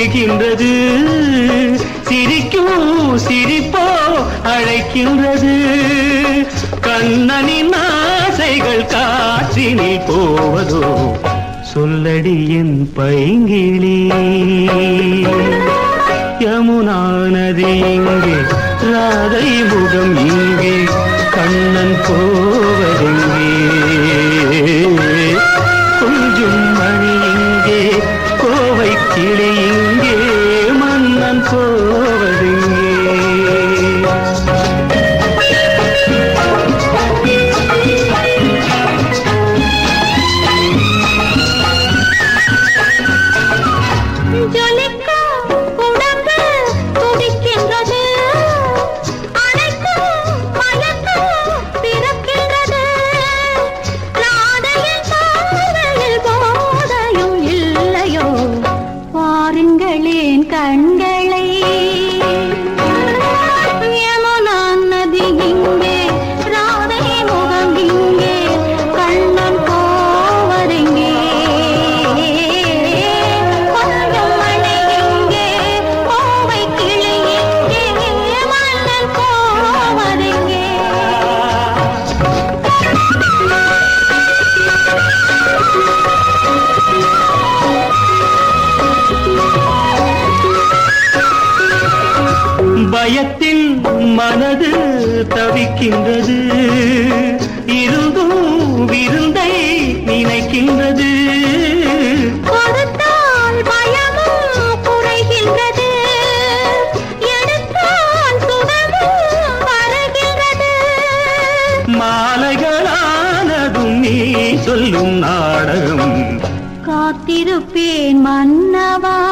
தெரிகின்றது சிரிக்கும் சிரிப்போ அழைக்கின்றது. கண்ணனின் ஆசைகள் காற்றினில் போவதோ சொல்லடியின் பைங்கிளி யமுனா ராதை முகம் le பயத்தில் மனது தவிக்கின்றது. இருந்தும் விருந்தை நினைக்கின்றது. மாலைகளானதும் நீ சொல்லும் நாடகம். காத்திருப்பேன் மன்னவா.